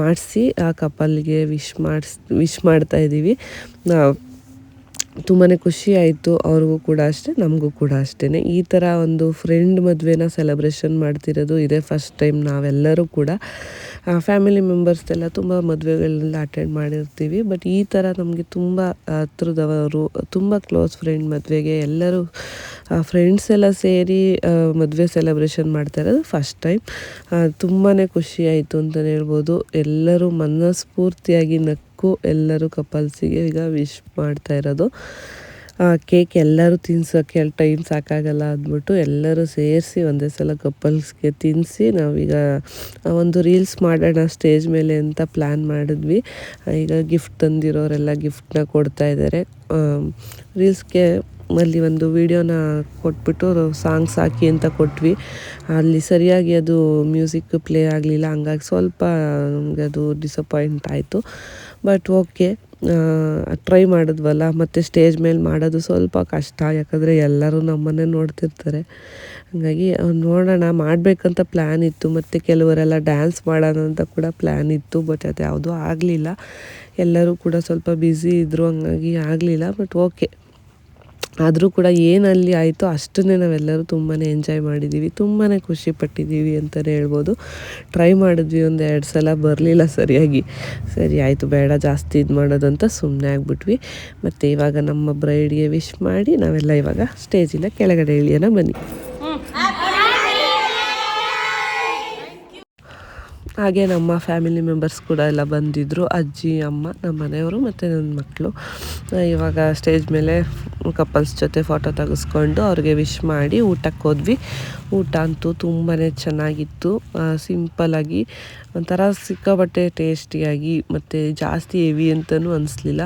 ಮಾಡಿಸಿ, ಆ ಕಪಲ್ಗೆ ವಿಶ್ ಮಾಡಿಸ್ ವಿಶ್ ಮಾಡ್ತಾ ಇದ್ದೀವಿ ತುಂಬಾ ಖುಷಿ ಆಯಿತು ಅವ್ರಿಗೂ ಕೂಡ ಅಷ್ಟೇ, ನಮಗೂ ಕೂಡ ಅಷ್ಟೇ ಈ ಥರ ಒಂದು ಫ್ರೆಂಡ್ ಮದುವೆನ ಸೆಲೆಬ್ರೇಷನ್ ಮಾಡ್ತಿರೋದು ಇದೇ ಫಸ್ಟ್ ಟೈಮ್ ನಾವೆಲ್ಲರೂ ಕೂಡ. ಫ್ಯಾಮಿಲಿ ಮೆಂಬರ್ಸ್ ಎಲ್ಲ ತುಂಬ ಮದುವೆಗಳನ್ನೆಲ್ಲ ಅಟೆಂಡ್ ಮಾಡಿರ್ತೀವಿ. ಬಟ್ ಈ ಥರ ನಮಗೆ ತುಂಬ ಹತ್ರದವರು, ತುಂಬ ಕ್ಲೋಸ್ ಫ್ರೆಂಡ್ ಮದುವೆಗೆ ಎಲ್ಲರೂ ಫ್ರೆಂಡ್ಸ್ ಎಲ್ಲ ಸೇರಿ ಮದುವೆ ಸೆಲೆಬ್ರೇಷನ್ ಮಾಡ್ತಾ ಇರೋದು ಫಸ್ಟ್ ಟೈಮ್ ತುಂಬಾ ಖುಷಿ ಆಯಿತು ಅಂತಲೇ ಹೇಳ್ಬೋದು. ಎಲ್ಲರೂ ಮನಸ್ಫೂರ್ತಿಯಾಗಿ ನಕ್ಕು ಎಲ್ಲರೂ ಕಪಲ್ಸಿಗೆ ಈಗ ವಿಶ್ ಮಾಡ್ತಾ ಇರೋದು. ಕೇಕ್ ಎಲ್ಲರೂ ತಿನ್ಸೋಕ್ಕೆ ಟೈಮ್ ಸಾಕಾಗಲ್ಲ ಅಂದ್ಬಿಟ್ಟು ಎಲ್ಲರೂ ಸೇರಿಸಿ ಒಂದೇ ಸಲ ಕಪಲ್ಸ್ಗೆ ತಿನ್ನಿಸಿ ನಾವೀಗ ಒಂದು ರೀಲ್ಸ್ ಮಾಡೋಣ ಸ್ಟೇಜ್ ಮೇಲೆ ಅಂತ ಪ್ಲ್ಯಾನ್ ಮಾಡಿದ್ವಿ. ಈಗ ಗಿಫ್ಟ್ ತಂದಿರೋರೆಲ್ಲ ಗಿಫ್ಟ್ನ ಕೊಡ್ತಾ ಇದ್ದಾರೆ ರೀಲ್ಸ್ಗೆ ಅಲ್ಲಿ ಒಂದು ವೀಡಿಯೋನ ಕೊಟ್ಬಿಟ್ಟು ಸಾಂಗ್ಸ್ ಹಾಕಿ ಅಂತ ಕೊಟ್ವಿ. ಅಲ್ಲಿ ಸರಿಯಾಗಿ ಅದು ಮ್ಯೂಸಿಕ್ ಪ್ಲೇ ಆಗಲಿಲ್ಲ. ಹಂಗಾಗಿ ಸ್ವಲ್ಪ ನಮಗೆ ಅದು ಡಿಸಪಾಯಿಂಟ್ ಆಯಿತು. ಬಟ್ ಓಕೆ ಟ್ರೈ ಮಾಡಿದ್ವಲ್ಲ, ಮತ್ತು ಸ್ಟೇಜ್ ಮೇಲೆ ಮಾಡೋದು ಸ್ವಲ್ಪ ಕಷ್ಟ, ಯಾಕಂದರೆ ಎಲ್ಲರೂ ನಮ್ಮನ್ನೇ ನೋಡ್ತಿರ್ತಾರೆ. ಹಾಗಾಗಿ ನೋಡೋಣ, ಮಾಡಬೇಕಂತ ಪ್ಲ್ಯಾನ್ ಇತ್ತು, ಮತ್ತು ಕೆಲವರೆಲ್ಲ ಡ್ಯಾನ್ಸ್ ಮಾಡೋಣ ಅಂತ ಕೂಡ ಪ್ಲ್ಯಾನ್ ಇತ್ತು ಬಟ್ ಅದು ಯಾವುದೂ ಆಗಲಿಲ್ಲ. ಎಲ್ಲರೂ ಕೂಡ ಸ್ವಲ್ಪ ಬ್ಯುಸಿ ಇದ್ದರು ಹಂಗಾಗಿ ಆಗಲಿಲ್ಲ ಬಟ್ ಓಕೆ ಆದರೂ ಕೂಡ ಏನು ಅಲ್ಲಿ ಆಯಿತು ಅಷ್ಟನ್ನೇ ನಾವೆಲ್ಲರೂ ತುಂಬಾ ಎಂಜಾಯ್ ಮಾಡಿದ್ದೀವಿ ತುಂಬಾ ಖುಷಿ ಪಟ್ಟಿದ್ದೀವಿ ಅಂತಲೇ ಹೇಳ್ಬೋದು. ಟ್ರೈ ಮಾಡಿದ್ವಿ ಒಂದು ಎರಡು ಸಲ, ಬರಲಿಲ್ಲ ಸರಿಯಾಗಿ. ಸರಿ, ಆಯಿತು, ಬೇಡ, ಜಾಸ್ತಿ ಇದು ಮಾಡೋದಂತ ಸುಮ್ಮನೆ ಆಗಿಬಿಟ್ವಿ. ಮತ್ತು ಇವಾಗ ನಮ್ಮ ಬ್ರೈಡ್ಗೆ ವಿಶ್ ಮಾಡಿ ನಾವೆಲ್ಲ ಇವಾಗ ಸ್ಟೇಜಿಂದ ಕೆಳಗಡೆ ಇಳಿಯೋಣ, ಬನ್ನಿ. ಹಾಗೆ ನಮ್ಮ ಫ್ಯಾಮಿಲಿ ಮೆಂಬರ್ಸ್ ಕೂಡ ಎಲ್ಲ ಬಂದಿದ್ದರು ಅಜ್ಜಿ, ಅಮ್ಮ, ನಮ್ಮ ಮನೆಯವರು ಮತ್ತು ನನ್ನ ಮಕ್ಕಳು ಇವಾಗ ಸ್ಟೇಜ್ ಮೇಲೆ ಕಪಲ್ಸ್ ಜೊತೆ ಫೋಟೋ ತೆಗೆಸ್ಕೊಂಡು ಅವ್ರಿಗೆ ವಿಶ್ ಮಾಡಿ ಊಟಕ್ಕೆ ಹೋದ್ವಿ. ಊಟ ಅಂತೂ ತುಂಬಾ ಚೆನ್ನಾಗಿತ್ತು. ಸಿಂಪಲ್ಲಾಗಿ ಒಂಥರ ಸಿಕ್ಕಾಪಟ್ಟೆ ಟೇಸ್ಟಿಯಾಗಿ ಮತ್ತು ಜಾಸ್ತಿ ಹೆವಿ ಅಂತಲೂ ಅನಿಸ್ಲಿಲ್ಲ.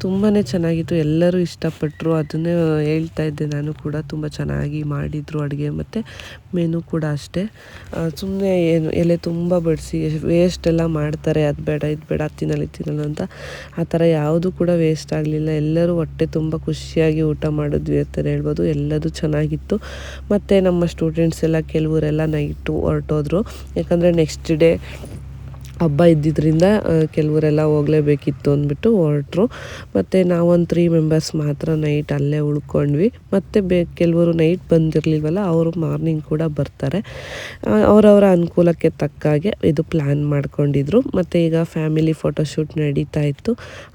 ತುಂಬಾ ಚೆನ್ನಾಗಿತ್ತು. ಎಲ್ಲರೂ ಇಷ್ಟಪಟ್ಟರು ಅದನ್ನೇ ಹೇಳ್ತಾ ಇದ್ದೆ ನಾನು ಕೂಡ. ತುಂಬ ಚೆನ್ನಾಗಿ ಮಾಡಿದರು ಅಡುಗೆ ಮತ್ತು ಮೆನು ಕೂಡ ಅಷ್ಟೇ. ಸುಮ್ಮನೆ ಏನು, ಎಲೆ ತುಂಬ ಬಡಿಸಿ ವೇಸ್ಟ್ ಎಲ್ಲ ಮಾಡ್ತಾರೆ. ಅದು ಬೇಡ, ಇದು ಬೇಡ ತಿನ್ನಲ್ಲ ತಿನ್ನಲ್ಲ ಅಂತ ಆ ಥರ ಯಾವುದು ಕೂಡ ವೇಸ್ಟ್ ಆಗಲಿಲ್ಲ. ಎಲ್ಲರೂ ಹೊಟ್ಟೆ ತುಂಬ ಖುಷಿಯಾಗಿ ಊಟ ಮಾಡಿದ್ವಿ ಅಂತ ಹೇಳ್ಬೋದು. ಎಲ್ಲದೂ ಚೆನ್ನಾಗಿತ್ತು. ಮತ್ತು ನಮ್ಮ ಸ್ಟೂಡೆಂಟ್ಸ್ ಎಲ್ಲ ಕೆಲವರೆಲ್ಲ ನೈಟು ಹೊರಟೋದ್ರು. ಯಾಕಂದರೆ ನೆಕ್ಸ್ಟ್ ಡೇ ಹಬ್ಬ ಇದ್ದಿದ್ದರಿಂದ ಕೆಲವರೆಲ್ಲ ಹೋಗಲೇಬೇಕಿತ್ತು ಅಂದ್ಬಿಟ್ಟು ಹೊರಟ್ರು. ಮತ್ತು ನಾವೊಂದು ತ್ರೀ ಮೆಂಬರ್ಸ್ ಮಾತ್ರ ನೈಟ್ ಅಲ್ಲೇ ಉಳ್ಕೊಂಡ್ವಿ. ಮತ್ತು ಬೇ, ಕೆಲವರು ನೈಟ್ ಬಂದಿರಲಿಲ್ವಲ್ಲ, ಅವರು ಮಾರ್ನಿಂಗ್ ಕೂಡ ಬರ್ತಾರೆ. ಅವರವರ ಅನುಕೂಲಕ್ಕೆ ತಕ್ಕ ಹಾಗೆ ಇದು ಪ್ಲ್ಯಾನ್ ಮಾಡ್ಕೊಂಡಿದ್ರು. ಮತ್ತು ಈಗ ಫ್ಯಾಮಿಲಿ ಫೋಟೋಶೂಟ್ ನಡೀತಾ ಇತ್ತು.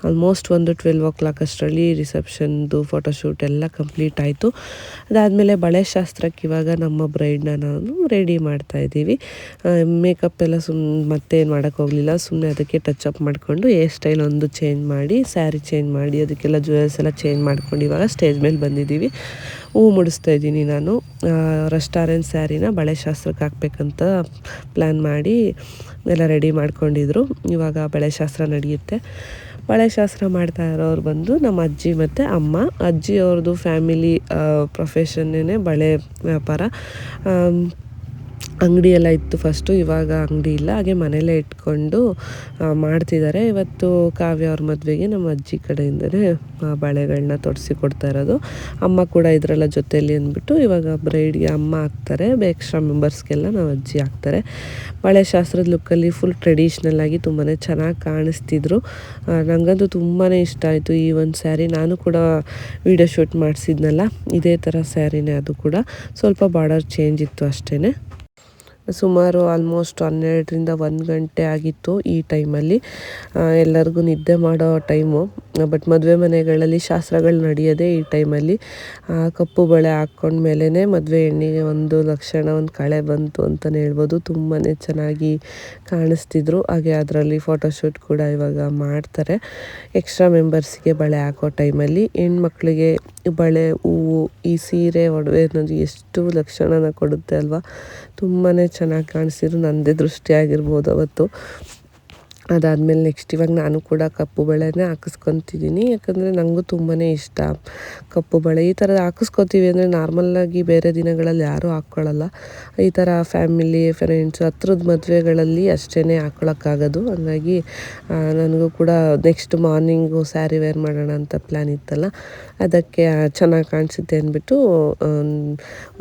ಆಲ್ಮೋಸ್ಟ್ ಒಂದು ಟ್ವೆಲ್ವ್ ಓ ಕ್ಲಾಕ್ ಅಷ್ಟರಲ್ಲಿ ರಿಸೆಪ್ಷನ್ದು ಫೋಟೋಶೂಟ್ ಎಲ್ಲ ಕಂಪ್ಲೀಟ್ ಆಯಿತು. ಅದಾದಮೇಲೆ ಬಳೆ ಶಾಸ್ತ್ರಕ್ಕೆ ಇವಾಗ ನಮ್ಮ ಬ್ರೈಡ್ನ ನಾನು ರೆಡಿ ಮಾಡ್ತಾ ಇದ್ದೀವಿ. ಮೇಕಪ್ ಎಲ್ಲ ಸುಮ್ ಮತ್ತೇನು ಮಾಡೋಕ್ಕೆ ಹೋಗಲಿಲ್ಲ ಸುಮ್ಮನೆ ಅದಕ್ಕೆ ಟಚ್ ಅಪ್ ಮಾಡಿಕೊಂಡು ಹೇರ್ ಸ್ಟೈಲ್ ಒಂದು ಚೇಂಜ್ ಮಾಡಿ ಸ್ಯಾರಿ ಚೇಂಜ್ ಮಾಡಿ, ಅದಕ್ಕೆಲ್ಲ ಜ್ಯುವೆಲ್ಸ್ ಎಲ್ಲ ಚೇಂಜ್ ಮಾಡ್ಕೊಂಡು ಇವಾಗ ಸ್ಟೇಜ್ ಮೇಲೆ ಬಂದಿದ್ದೀವಿ. ಹೂ ಮುಡಿಸ್ತಾ ಇದ್ದೀನಿ ನಾನು. ರೆಸ್ಟಾರೆಂಟ್ ಸ್ಯಾರಿನ ಬಳೆ ಶಾಸ್ತ್ರಕ್ಕೆ ಹಾಕ್ಬೇಕಂತ ಪ್ಲ್ಯಾನ್ ಮಾಡಿ ಎಲ್ಲ ರೆಡಿ ಮಾಡ್ಕೊಂಡಿದ್ರು. ಇವಾಗ ಬಳೆ ಶಾಸ್ತ್ರ ನಡೆಯುತ್ತೆ. ಬಳೆ ಶಾಸ್ತ್ರ ಮಾಡ್ತಾ ಇರೋರು ಬಂದು ನಮ್ಮ ಅಜ್ಜಿ ಮತ್ತು ಅಮ್ಮ. ಅಜ್ಜಿ ಅವ್ರದ್ದು ಫ್ಯಾಮಿಲಿ ಪ್ರೊಫೆಷನ್ನೇ ಬಳೆ ವ್ಯಾಪಾರ. ಆಮ್, ಅಂಗಡಿ ಎಲ್ಲ ಇತ್ತು ಫಸ್ಟು ಇವಾಗ ಅಂಗಡಿ ಇಲ್ಲ. ಹಾಗೆ ಮನೆಯಲ್ಲೇ ಇಟ್ಕೊಂಡು ಮಾಡ್ತಿದ್ದಾರೆ. ಇವತ್ತು ಕಾವ್ಯ ಅವ್ರ ಮದುವೆಗೆ ನಮ್ಮ ಅಜ್ಜಿ ಕಡೆಯಿಂದಲೇ ಬಳೆಗಳನ್ನ ತೊಡಿಸಿ ಕೊಡ್ತಾ ಇರೋದು. ಅಮ್ಮ ಕೂಡ ಇದರೆಲ್ಲ ಜೊತೆಯಲ್ಲಿ ಅಂದ್ಬಿಟ್ಟು ಇವಾಗ ಬ್ರೈಡ್ಗೆ ಅಮ್ಮ ಹಾಕ್ತಾರೆ ಎಕ್ಸ್ಟ್ರಾ ಮೆಂಬರ್ಸ್ಗೆಲ್ಲ ನಾವು ಅಜ್ಜಿ ಹಾಕ್ತಾರೆ ಬಳೆ ಶಾಸ್ತ್ರದ ಲುಕ್ಕಲ್ಲಿ ಫುಲ್ ಟ್ರೆಡಿಷ್ನಲ್ ಆಗಿ ತುಂಬಾ ಚೆನ್ನಾಗಿ ಕಾಣಿಸ್ತಿದ್ರು. ನನಗಂತೂ ತುಂಬಾ ಇಷ್ಟ ಆಯಿತು ಈ ಒಂದು ಸ್ಯಾರಿ ನಾನು ಕೂಡ ವಿಡಿಯೋ ಶೂಟ್ ಮಾಡಿಸಿದ್ನಲ್ಲ ಇದೇ ಥರ ಸ್ಯಾರಿನೇ ಅದು ಕೂಡ. ಸ್ವಲ್ಪ ಬಾರ್ಡರ್ ಚೇಂಜ್ ಇತ್ತು ಅಷ್ಟೇ ಸುಮಾರು ಆಲ್ಮೋಸ್ಟ್ ಹನ್ನೆರಡರಿಂದ ಒಂದು ಗಂಟೆ ಆಗಿತ್ತು ಈ ಟೈಮಲ್ಲಿ ಎಲ್ಲರಿಗೂ ನಿದ್ದೆ ಮಾಡೋ ಟೈಮು ಬಟ್ ಮದುವೆ ಮನೆಗಳಲ್ಲಿ ಶಾಸ್ತ್ರಗಳು ನಡೆಯೋದೇ ಈ ಟೈಮಲ್ಲಿ ಕಪ್ಪು ಬಳೆ ಹಾಕ್ಕೊಂಡ್ಮೇಲೇ ಮದುವೆ ಹೆಣ್ಣಿಗೆ ಒಂದು ಲಕ್ಷಣ, ಒಂದು ಕಳೆ ಬಂತು ಅಂತಲೇ ಹೇಳ್ಬೋದು. ತುಂಬಾ ಚೆನ್ನಾಗಿ ಕಾಣಿಸ್ತಿದ್ರು. ಹಾಗೆ ಅದರಲ್ಲಿ ಫೋಟೋಶೂಟ್ ಕೂಡ ಇವಾಗ ಮಾಡ್ತಾರೆ. ಎಕ್ಸ್ಟ್ರಾ ಮೆಂಬರ್ಸ್ಗೆ ಬಳೆ ಹಾಕೋ ಟೈಮಲ್ಲಿ ಹೆಣ್ಮಕ್ಳಿಗೆ ಬಳೆ, ಹೂವು, ಈ ಸೀರೆ, ಒಡವೆ ಅನ್ನೋದು ಎಷ್ಟು ಲಕ್ಷಣನ ಕೊಡುತ್ತೆ ಅಲ್ವಾ? ತುಂಬಾ ಚೆನ್ನಾಗಿ ಕಾಣಿಸಿದ್ರು ನನ್ನದೇ ದೃಷ್ಟಿ ಆಗಿರ್ಬೋದು ಅವತ್ತು. ಅದಾದಮೇಲೆ ನೆಕ್ಸ್ಟ್ ಇವಾಗ ನಾನು ಕೂಡ ಕಪ್ಪು ಬಳೆನೇ ಹಾಕಿಸ್ಕೊತಿದ್ದೀನಿ ಯಾಕಂದರೆ ನನಗೂ ತುಂಬಾ ಇಷ್ಟ. ಕಪ್ಪು ಬಳೆ ಈ ಥರ ಹಾಕಿಸ್ಕೊತೀವಿ ಅಂದರೆ ನಾರ್ಮಲ್ಲಾಗಿ ಬೇರೆ ದಿನಗಳಲ್ಲಿ ಯಾರೂ ಹಾಕ್ಕೊಳ್ಳಲ್ಲ ಈ ಥರ ಫ್ಯಾಮಿಲಿ ಫ್ರೆಂಡ್ಸ್ ಹತ್ರದ ಮದುವೆಗಳಲ್ಲಿ ಅಷ್ಟೇ ಹಾಕ್ಕೊಳಕ್ಕಾಗೋದು ಹಂಗಾಗಿ ನನಗೂ ಕೂಡ ನೆಕ್ಸ್ಟ್ ಮಾರ್ನಿಂಗು ಸ್ಯಾರಿ ವೇರ್ ಮಾಡೋಣ ಅಂತ ಪ್ಲ್ಯಾನ್ ಇತ್ತಲ್ಲ. ಅದಕ್ಕೆ ಚೆನ್ನಾಗಿ ಕಾಣಿಸುತ್ತೆ ಅಂದ್ಬಿಟ್ಟು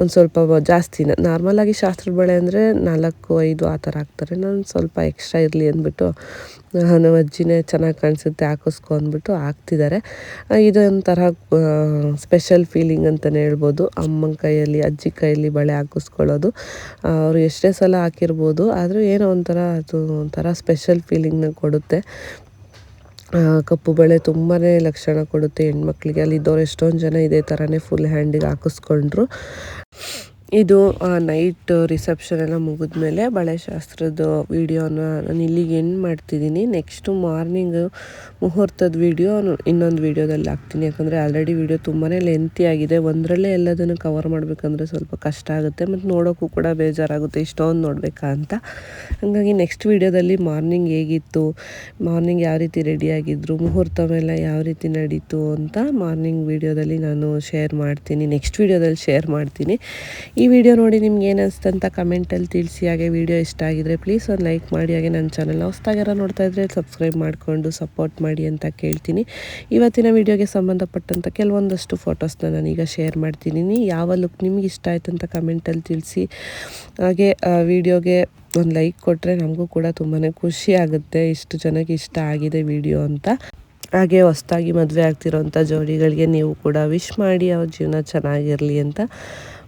ಒಂದು ಸ್ವಲ್ಪ ಜಾಸ್ತಿ ಜಾಸ್ತಿನ ನಾರ್ಮಲಾಗಿ ಶಾಸ್ತ್ರದ ಬಳೆ ಅಂದರೆ ನಾಲ್ಕು, ಐದು ಆ ಥರ ಹಾಕ್ತಾರೆ. ನಾನು ಸ್ವಲ್ಪ ಎಕ್ಸ್ಟ್ರಾ ಇರಲಿ ಅಂದ್ಬಿಟ್ಟು ನಮ್ಮ ಅಜ್ಜಿನೇ ಚೆನ್ನಾಗಿ ಕಾಣಿಸುತ್ತೆ, ಹಾಕಿಸ್ಕೊ ಅಂದ್ಬಿಟ್ಟು ಹಾಕ್ತಿದ್ದಾರೆ. ಇದೊಂಥರ ಸ್ಪೆಷಲ್ ಫೀಲಿಂಗ್ ಅಂತಲೇ ಹೇಳ್ಬೋದು. ಅಮ್ಮನ ಕೈಯಲ್ಲಿ, ಅಜ್ಜಿ ಕೈಯಲ್ಲಿ ಬಳೆ ಹಾಕಿಸ್ಕೊಳ್ಳೋದು. ಅವರು ಎಷ್ಟೇ ಸಲ ಹಾಕಿರ್ಬೋದು, ಆದರೂ ಏನೋ ಒಂಥರ, ಅದು ಒಂಥರ ಸ್ಪೆಷಲ್ ಫೀಲಿಂಗ್ನ ಕೊಡುತ್ತೆ. ಕಪ್ಪು ಬಳೆ ತುಂಬಾ ಲಕ್ಷಣ ಕೊಡುತ್ತೆ ಹೆಣ್ಮಕ್ಳಿಗೆ. ಅಲ್ಲಿ ಇದ್ದವ್ರು ಎಷ್ಟೊಂದು ಜನ ಇದೇ ಥರನೇ ಫುಲ್ ಹ್ಯಾಂಡಿಗೆ ಹಾಕಿಸ್ಕೊಂಡ್ರು. ಇದು ನೈಟ್ ರಿಸೆಪ್ಷನ್ ಎಲ್ಲ ಮುಗಿದ್ಮೇಲೆ ಬಳೆ ಶಾಸ್ತ್ರದ ವೀಡಿಯೋನ ನಾನು ಇಲ್ಲಿಗೆ ಎಂಡ್ ಮಾಡ್ತಿದ್ದೀನಿ. ನೆಕ್ಸ್ಟು ಮಾರ್ನಿಂಗ್ ಮುಹೂರ್ತದ ವೀಡಿಯೋ ಇನ್ನೊಂದು ವೀಡಿಯೋದಲ್ಲಿ ಹಾಕ್ತೀನಿ. ಯಾಕಂದರೆ ಆಲ್ರೆಡಿ ವೀಡಿಯೋ ತುಂಬಾ ಲೆಂತಿ ಆಗಿದೆ. ಒಂದರಲ್ಲೇ ಎಲ್ಲದನ್ನು ಕವರ್ ಮಾಡಬೇಕಂದ್ರೆ ಸ್ವಲ್ಪ ಕಷ್ಟ ಆಗುತ್ತೆ. ಮತ್ತು ನೋಡೋಕ್ಕೂ ಕೂಡ ಬೇಜಾರಾಗುತ್ತೆ. ಇಷ್ಟೊಂದು ನೋಡಬೇಕಾ ಅಂತ. ಹಾಗಾಗಿ ನೆಕ್ಸ್ಟ್ ವೀಡಿಯೋದಲ್ಲಿ ಮಾರ್ನಿಂಗ್ ಹೇಗಿತ್ತು ಮಾರ್ನಿಂಗ್ ಯಾವ ರೀತಿ ರೆಡಿಯಾಗಿದ್ರು ಮುಹೂರ್ತ ಮೇಲೆ ಯಾವ ರೀತಿ ನಡೀತು ಅಂತ ಮಾರ್ನಿಂಗ್ ವೀಡಿಯೋದಲ್ಲಿ ನಾನು ಶೇರ್ ಮಾಡ್ತೀನಿ. ನೆಕ್ಸ್ಟ್ ವೀಡಿಯೋದಲ್ಲಿ ಶೇರ್ ಮಾಡ್ತೀನಿ. ಈ ವಿಡಿಯೋ ನೋಡಿ ನಿಮ್ಗೆ ಏನು ಅನಿಸ್ತಂತ ಕಮೆಂಟಲ್ಲಿ ತಿಳಿಸಿ, ಹಾಗೆ ವಿಡಿಯೋ ಇಷ್ಟ ಆಗಿದ್ರೆ ಪ್ಲೀಸ್ ಒಂದು ಲೈಕ್ ಮಾಡಿ, ಹಾಗೆ ನನ್ನ ಚಾನಲ್ ಹೊಸ್ದಾಗ್ಯಾರ ನೋಡ್ತಾ ಇದ್ರೆ ಸಬ್ಸ್ಕ್ರೈಬ್ ಮಾಡಿಕೊಂಡು ಸಪೋರ್ಟ್ ಮಾಡಿ ಅಂತ ಕೇಳ್ತೀನಿ. ಇವತ್ತಿನ ವಿಡಿಯೋಗೆ ಸಂಬಂಧಪಟ್ಟಂಥ ಕೆಲವೊಂದಷ್ಟು ಫೋಟೋಸ್ನ ನಾನೀಗ ಶೇರ್ ಮಾಡ್ತೀನಿ. ಯಾವ ಲುಕ್ ನಿಮ್ಗೆ ಇಷ್ಟ ಆಯ್ತು ಅಂತ ಕಮೆಂಟಲ್ಲಿ ತಿಳಿಸಿ, ಹಾಗೆ ವಿಡಿಯೋಗೆ ಒಂದು ಲೈಕ್ ಕೊಟ್ಟರೆ ನಮಗೂ ಕೂಡ ತುಂಬಾ ಖುಷಿ ಆಗುತ್ತೆ, ಇಷ್ಟು ಜನಕ್ಕೆ ಇಷ್ಟ ಆಗಿದೆ ವಿಡಿಯೋ ಅಂತ. ಹಾಗೆ ಹೊಸ್ದಾಗಿ ಮದುವೆ ಆಗ್ತಿರೋಂಥ ಜೋಡಿಗಳಿಗೆ ನೀವು ಕೂಡ ವಿಶ್ ಮಾಡಿ, ಅವ್ರ ಜೀವನ ಚೆನ್ನಾಗಿರಲಿ ಅಂತ.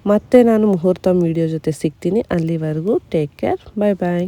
ಮತ್ತೆ ನಾನು ಮುಹೂರ್ತ ವೀಡಿಯೋ ಜೊತೆ ಸಿಗ್ತೀನಿ. ಅಲ್ಲಿವರೆಗೂ ಟೇಕ್ ಕೇರ್ ಬಾಯ್ ಬಾಯ್